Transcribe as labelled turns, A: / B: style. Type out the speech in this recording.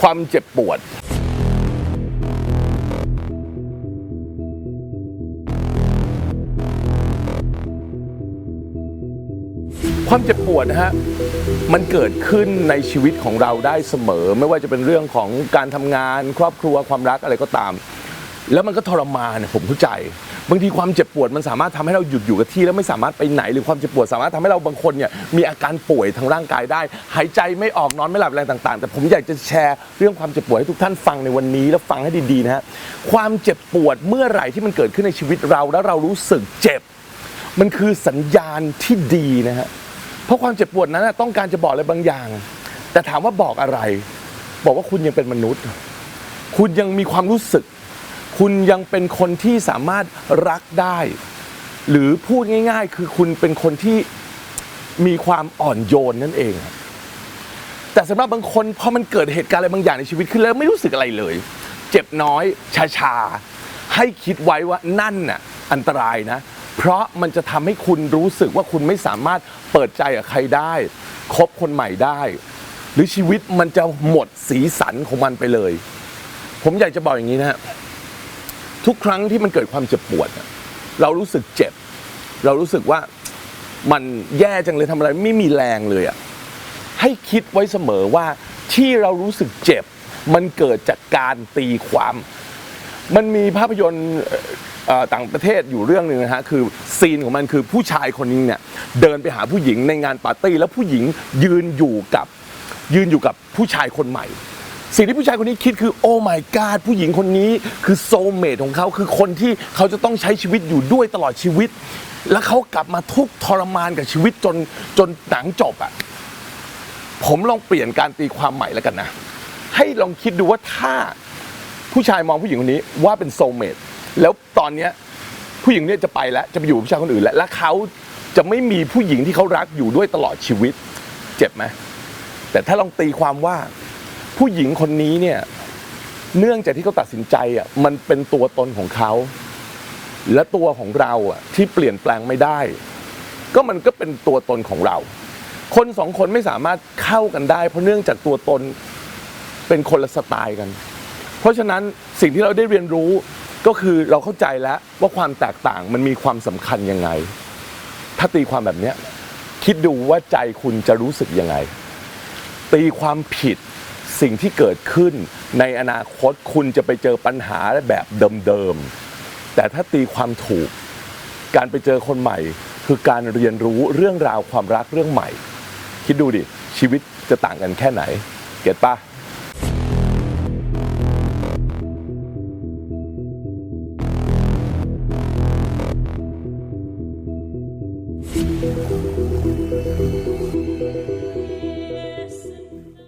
A: ความเจ็บปวดความเจ็บปวดนะฮะ มันเกิดขึ้นในชีวิตของเราได้เสมอ ไม่ว่าจะเป็นเรื่องของการทำงาน ครอบครัวความรักอะไรก็ตาม แล้วมันก็ทรมานผมเข้าใจ บางทีความเจ็บปวดมันสามารถทำให้เราหยุดอยู่กับที่แล้วไม่สามารถไปไหน หรือความเจ็บปวดสามารถทำให้เราบางคนเนี่ยมีอาการป่วยทางร่างกายได้ หายใจไม่ออกนอนไม่หลับอะไรต่าง ๆ แต่ผมอยากจะแชร์เรื่องความเจ็บปวดให้ทุกท่านฟังในวันนี้แล้วฟังให้ดีๆนะฮะความเจ็บปวดเมื่อไหร่ที่มันเกิดขึ้นในชีวิตเราแล้วเรารู้สึกเจ็บ มันคือสัญญาณที่ดีนะฮะเพราะความเจ็บปวดนั้นต้องการจะบอกอะไรบางอย่าง แต่ถามว่าบอกอะไร บอกว่าคุณยังเป็นมนุษย์ คุณยังมีความรู้สึก คุณยังเป็นคนที่สามารถรักได้ หรือพูดง่าย ๆ คือคุณเป็นคนที่มีความอ่อนโยนนั่นเอง แต่สำหรับบางคนพอมันเกิดเหตุการณ์อะไรบางอย่างในชีวิตขึ้นแล้วไม่รู้สึกอะไรเลย เจ็บน้อยชาๆให้คิดไว้ว่านั่นน่ะอันตรายนะ เพราะมันจะทำให้คุณรู้สึกว่าคุณไม่สามารถเปิดใจกับใครได้คบคนใหม่ได้ หรือชีวิตมันจะหมดสีสันของมันไปเลย ผมอยากจะบอกอย่างนี้นะฮะ ทุกครั้งที่มันเกิดความเจ็บปวด เรารู้สึกเจ็บ เรารู้สึกว่ามันแย่จังเลยทำอะไรไม่มีแรงเลยอะให้คิดไว้เสมอว่าที่เรารู้สึกเจ็บ มันเกิดจากการตีความ มันมีภาพยนตร์ต่างประเทศอยู่เรื่องหนึ่งนะฮะคือซีนของมันคือผู้ชายคนนึงเนี่ยเดินไปหาผู้หญิงในงานปาร์ตี้แล้วผู้หญิงยืนอยู่กับยืนอยู่กับผู้ชายคนใหม่ สิ่งที่ผู้ชายคนนี้คิดคือโอ้ my god ผู้หญิงคนนี้คือโซเมทของเขาคือคนที่เขาจะต้องใช้ชีวิตอยู่ด้วยตลอดชีวิต แล้วเขากลับมาทุกข์ทรมานกับชีวิตจนจนหนังจบอะผมลองเปลี่ยนการตีความใหม่แล้วกันนะ ให้ลองคิดดูว่าถ้าผู้ชายมองผู้หญิงคนนี้ว่าเป็นโซเมตแล้วตอนเนี้ยผู้หญิงเนี่ยจะไปแล้วจะไปอยู่กับผู้ชายคนอื่นแล้วและเขาจะไม่มีผู้หญิงที่เขารักอยู่ด้วยตลอดชีวิต เจ็บไหมแต่ถ้าลองตีความว่า ผู้หญิงคนนี้เนี่ย เนื่องจากที่เขาตัดสินใจอะมันเป็นตัวตนของเขา และตัวของเราอะที่เปลี่ยนแปลงไม่ได้ ก็มันก็เป็นตัวตนของเรา คนสองคนไม่สามารถเข้ากันได้ เพราะเนื่องจากตัวตนเป็นคนละสไตล์กัน เพราะฉะนั้นสิ่งที่เราได้เรียนรู้ก็คือเราเข้าใจแล้วว่าความแตกต่างมันมีความสำคัญยังไง ถ้าตีความแบบเนี้ยคิดดูว่าใจคุณจะรู้สึกยังไง ตีความผิด สิ่งที่เกิดขึ้นในอนาคตคุณจะไปเจอปัญหาแบบเดิมๆ แต่ถ้าตีความถูก การไปเจอคนใหม่ คือการเรียนรู้เรื่องราวความรักเรื่องใหม่ คิดดูดิ ชีวิตจะต่างกันแค่ไหน เก็ตปะ
B: ค